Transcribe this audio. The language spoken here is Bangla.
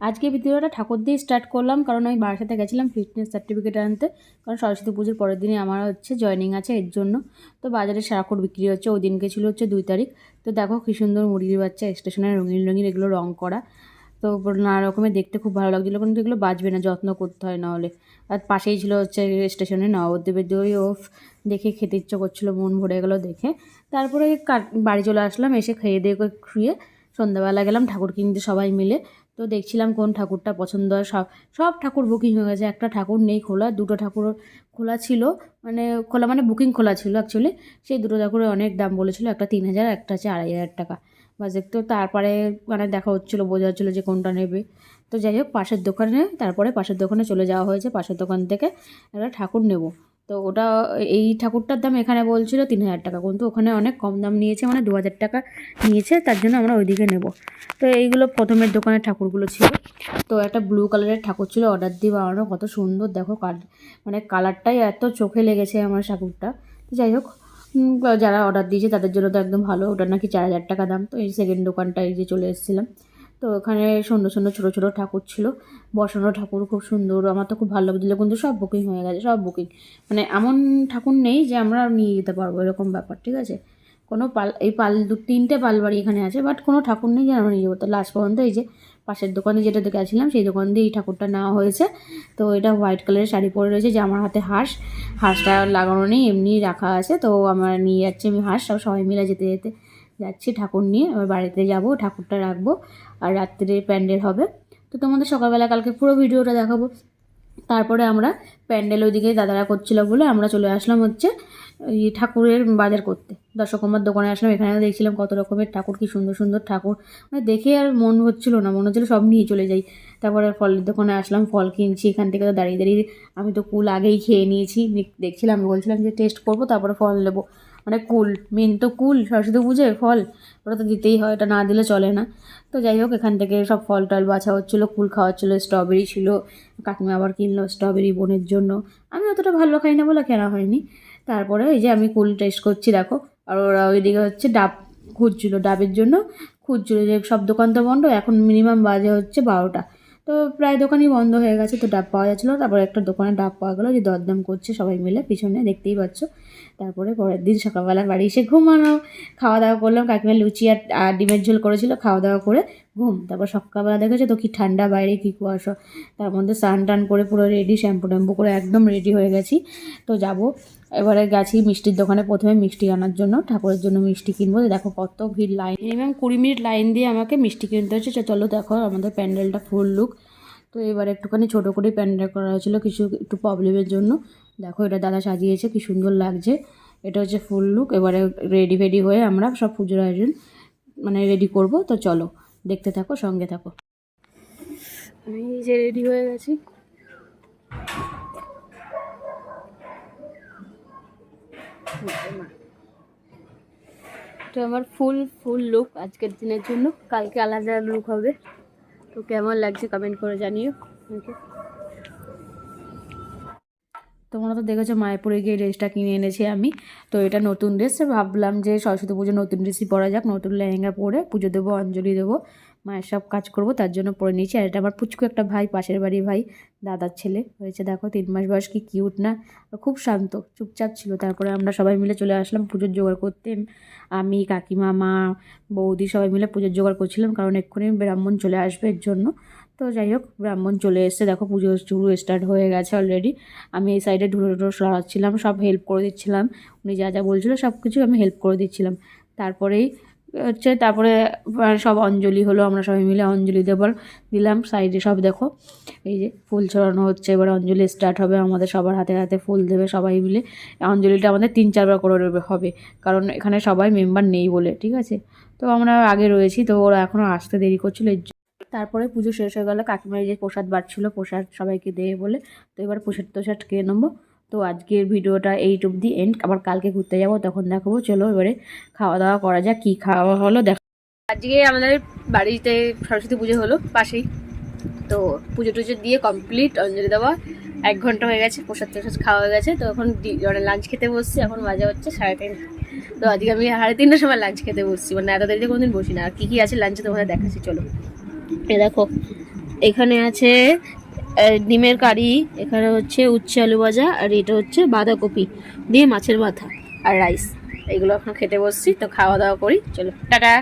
আজকে ভিডিওটা ঠাকুর দিয়ে স্টার্ট করলাম, কারণ আমি বারাসাতে গেছিলাম ফিটনেস সার্টিফিকেট আনতে, কারণ সরস্বতী পুজোর পরের দিনে আমার হচ্ছে জয়েনিং আছে এর জন্য। তো বাজারে সারাক্ষণ বিক্রি হচ্ছে, ওই দিনকে ছিল হচ্ছে দুই তারিখ। তো দেখো কী সুন্দর মুরগির বাচ্চা স্টেশনে রঙিন রঙিন এগুলো রং করা। তো নানা রকমের দেখতে খুব ভালো লাগছিল, কিন্তু এগুলো বাঁচবে না, যত্ন করতে হয় নাহলে। আর পাশেই ছিল হচ্ছে স্টেশনে নবদ্বীপের দই ও দেখে খেতে ইচ্ছে করছিল, মন ভরে গেলো দেখে। তারপরে বাড়ি চলে আসলাম, এসে খেয়ে দিয়ে শুয়ে সন্ধ্যাবেলা গেলাম, ঠাকুর কিনতে সবাই মিলে। তো দেখছিলাম কোন ঠাকুরটা পছন্দ হয়, সব সব ঠাকুর বুকিং হয়ে গেছে। একটা ঠাকুর নেই খোলা, দুটো ঠাকুর খোলা ছিল। মানে খোলা মানে বুকিং খোলা ছিল অ্যাকচুয়ালি সেই দুটো ঠাকুরের অনেক দাম বলেছিল, একটা তিন হাজার, একটা আছে আড়াই হাজার টাকা। বাজেট তো তারপরে মানে দেখা হচ্ছিল, বোঝা হচ্ছিল যে কোনটা নেবে। তো যাই হোক, পাশের দোকানে, তারপরে পাশের দোকানে চলে যাওয়া হয়েছে। পাশের দোকান থেকে একটা ঠাকুর নেব। তো ওটা, এই ঠাকুরটার দাম এখানে বলছিল তিন হাজার টাকা। কিন্তু ওখানে অনেক কম দাম নিয়েছে মানে দু হাজার টাকা নিয়েছে, তার জন্য আমরা ওইদিকে নেব। তো এইগুলো প্রথমের দোকানের ঠাকুরগুলো ছিল। তো একটা ব্লু কালারের ঠাকুর ছিল অর্ডার দিয়ে বানানো, কত সুন্দর, দেখো কাল মানে কালারটাই এত চোখে লেগেছে আমার ঠাকুরটা। তো যাই হোক যারা অর্ডার দিয়েছে তাদের জন্য তো একদম ভালো ওটা নাকি চার হাজার টাকা দাম। তো এই সেকেন্ড দোকানটা এই যে চলে এসেছিলাম। তো ওখানে সুন্দর সুন্দর ছোটো ছোটো ঠাকুর ছিল। বসানো ঠাকুর খুব সুন্দর, আমার তো খুব ভালো লাগছিল। কিন্তু সব বুকিং হয়ে গেছে, সব বুকিং মানে এমন ঠাকুর নেই যে আমরা নিয়ে যেতে পারব, এরকম ব্যাপার, ঠিক আছে? কোনো পাল, এই পাল, দু, তিনটে পালবাড়ি এখানে আছে বাট কোনো ঠাকুর নেই যে আমরা নিয়ে যাব। তো লাস্ট পর্যন্ত এই যে পাশের দোকানে যেটা গেছিলাম, সেই দোকান দিয়ে এই ঠাকুরটা নেওয়া হয়েছে। তো এটা হোয়াইট কালারের শাড়ি পরে রয়েছে, যে আমার হাতে হাঁস। হাঁসটা লাগানো নেই, এমনি রাখা আছে। তো আমার নিয়ে যাচ্ছি আমি হাঁস, সব সবাই মিলে যেতে যেতে। যাচ্ছি ঠাকুর নিয়ে, এবার বাড়িতে যাব, ঠাকুরটা রাখব, আর রাত্রে প্যান্ডেল হবে। তো তোমাদের সকালবেলা কালকে পুরো ভিডিওটা দেখাবো। তারপরে আমরা প্যান্ডেল ওইদিকে দাদারা করছিল বলে আমরা চলে আসলাম হচ্ছে এই ঠাকুরের বাজার করতে। দর্শকমার দোকানে আসলাম এখানে দেখছিলাম কত রকমের ঠাকুর, কি সুন্দর সুন্দর ঠাকুর। মানে দেখে আর মন হচ্ছিল না, মনে হচ্ছিল সব নিয়ে চলে যাই। তারপরে ফলের দোকানে আসলাম, ফল কিনছি, এখান থেকে তো দাঁড়িয়ে দাঁড়িয়ে আমি তো কুল আগেই খেয়ে নিয়েছি। দেখ- দেখছিলাম, বলছিলাম যে টেস্ট করব, তারপরে ফল নেব। মানে কুল মেন তো কুল, সরস্বতী পুজোয় ফল, ওটা তো দিতেই হয়, ওটা না দিলে চলে না। তো যাই হোক, এখান থেকে সব ফল টল বাছা হচ্ছিল, কুল খাওয়া হচ্ছিল স্ট্রবেরি ছিল, কাকিমা আবার কিনলো স্ট্রবেরি বোনের জন্য। আমি অতটা ভালো খাই না বলে কেনা হয়নি। তারপরে এই যে আমি কুল টেস্ট করছি, দেখো, আর ওরা ওইদিকে হচ্ছে ডাব খুঁজছিলো, ডাবের জন্য। খুঁজছিলো যে সব দোকান তো বন্ধ, এখন মিনিমাম বাজে হচ্ছে বারোটা। তো প্রায় দোকানই বন্ধ হয়ে গেছে। তো ডাব পাওয়া যাচ্ছিল তারপরে একটা দোকানে ডাব পাওয়া গেলো যে দরদাম করছে সবাই মিলে। পিছনে দেখতেই পাচ্ছ। তারপরে পরের দিন সকালবেলা বাড়ি এসে ঘুমানো। খাওয়া দাওয়া করলাম। কাকিমা লুচি আর ডিমের ঝোল করেছিল। খাওয়া দাওয়া করে ঘুম, তারপর সকালবেলা দেখেছ তো কি ঠান্ডা বাইরে, কী কুয়াশা, তার মধ্যে স্নান টান করে পুরো রেডি শ্যাম্পু ট্যাম্পু করে একদম রেডি হয়ে গেছি। তো যাব, এবারে গেছি মিষ্টির দোকানে প্রথমে মিষ্টি আনার জন্য, ঠাকুরের জন্য মিষ্টি কিনবো। দেখো কত ভিড় লাইন মিনিমাম কুড়ি মিনিট লাইন দিয়ে আমাকে মিষ্টি কিনতে হচ্ছে চলো দেখো আমাদের প্যান্ডেলটা ফুল লুক তো এবার একটুখানি ছোটো করে প্যান্ডেল করা হয়েছিল, কিছু একটু প্রবলেমের জন্য। দেখো এটা দাদা সাজিয়েছে, কি সুন্দর লাগছে। এটা হচ্ছে ফুল লুক এবারে রেডি ফেডি হয়ে আমরা সব পুজোর আয়োজন মানে রেডি করব, তো চলো। দেখতে থাকো, সঙ্গে থাকো। আমি যে রেডি হয়ে গেছি। তো আমার ফুল ফুল লুক আজকের দিনের জন্য। কালকে আলাদা লুক হবে। তো কেমন লাগছে কমেন্ট করে জানিও। আমাকে তোমরা তো দেখেছ মায়াপুরে গিয়ে ড্রেসটা কিনে এনেছি আমি। তো এটা নতুন ড্রেস ভাবলাম যে সরস্বতী পুজো নতুন ড্রেসই পরা যাক, নতুন লেহেঙ্গা পরে পুজো দেবো, অঞ্জলি দেবো, মায়ের সব কাজ করব, তার জন্য পরে নিয়েছি। আর এটা আমার পুচকু একটা ভাই, পাশের বাড়ি ভাই, দাদার ছেলে হয়েছে। দেখো, তিন মাস বয়স, কি কিউট না? খুব শান্ত, চুপচাপ ছিল। তারপরে আমরা সবাই মিলে চলে আসলাম পুজোর জোগাড় করতে। আমি, কাকিমা, মা, বৌদি সবাই মিলে পুজোর জোগাড় করছিলাম, কারণ এক্ষুনি ব্রাহ্মণ চলে আসবে এর জন্য। তো যাই হোক, ব্রাহ্মণ চলে এসছে। দেখো পুজো শুরু স্টার্ট হয়ে গেছে অলরেডি আমি এই সাইডে ঢুড়ো ঢুড়ো সরাচ্ছিলাম, সব হেল্প করে দিচ্ছিলাম। উনি যা যা বলছিলো সব কিছু আমি হেল্প করে দিচ্ছিলাম। তারপরেই, হচ্ছে তারপরে সব অঞ্জলি হলো, আমরা সবাই মিলে অঞ্জলি দেবার দিলাম। সাইডে সব দেখো, এই যে ফুল ছড়ানো হচ্ছে, এবার অঞ্জলি স্টার্ট হবে। আমাদের সবার হাতে হাতে ফুল দেবে সবাই মিলে। অঞ্জলিটা আমাদের তিন চারবার করে হবে। কারণ এখানে সবাই মেম্বার নেই বলে, ঠিক আছে? তো আমরা আগে রয়েছি, তো ওরা এখনও আসতে দেরি করছিল। তারপরে পুজো শেষ হয়ে গেলে কাকিমার যে প্রসাদ বাড়ছিল, প্রসাদ সবাইকে দেবে বলে, তো এবার প্রসাদ টোসাদ খেয়ে নেব। তো আজকের ভিডিওটা এইট অব্দি এন্ড আবার কালকে ঘুরতে যাব, তখন দেখাবো। চলো এবারে খাওয়া দাওয়া করা যাক, কী খাওয়া হলো দেখো আজকে আমাদের বাড়িতে সরস্বতী পুজো হলো পাশেই। তো পুজো টুজো দিয়ে কমপ্লিট অঞ্জলি দেওয়া এক ঘণ্টা হয়ে গেছে, প্রসাদ টসাদ খাওয়া হয়ে গেছে। তো এখন ডি- মানে লাঞ্চ খেতে বসছি, এখন বাজে হচ্ছে সাড়ে তিনটা তো আজকে আমি সাড়ে তিনটার সময় লাঞ্চ খেতে বসছি মানে এত দেরিতে কোনোদিন বসি না। আর কী কী আছে লাঞ্চে তোমাদের দেখাচ্ছি, চলো। দেখো, এখানে আছে ডিমের কারি, এখানে হচ্ছে উচ্ছে আলু ভাজা, আর এটা হচ্ছে বাঁধাকপি দিয়ে মাছের মাথা আর রাইস। এগুলো এখন খেতে বসছি, তো খাওয়া দাওয়া করি, চলো, টাটা।